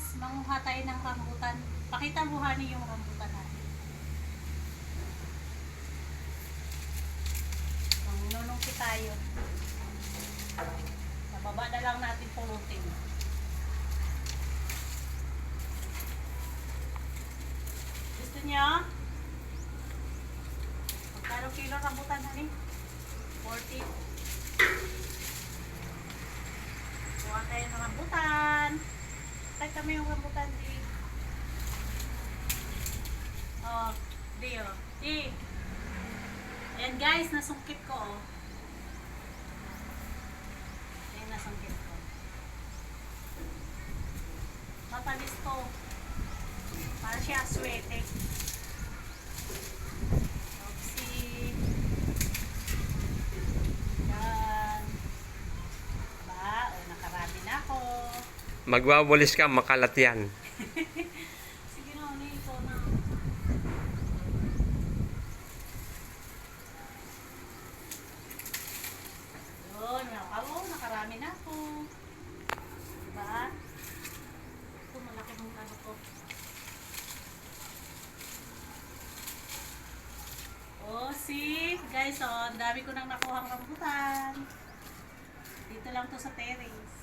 guys, manguha tayo ng rambutan. Pakita mo honey yung rambutan natin. Mangunulungki tayo. Sa baba na lang natin pulutin. Gusto niyo? Magkano kilo rambutan honey? 40. Kuha tayo ng rambutan. Tay kami yung rambutan, di. Oh, di oh. Di. Ayan guys, nasungkit ko oh. Ayan, nasungkit ko. Matalis to. Para siya aswete. Oopsie. Yan. Ba, o nakarami na ako. Magwawalis ka, makalat yan. Sige na, ano ito na. Yun, ako, nakarami na ako. Diba? Ito, malaki mong ano ko. Oh, see? Guys, oh, ang dami ko nang nakuha rambutan. Dito lang to sa terrace.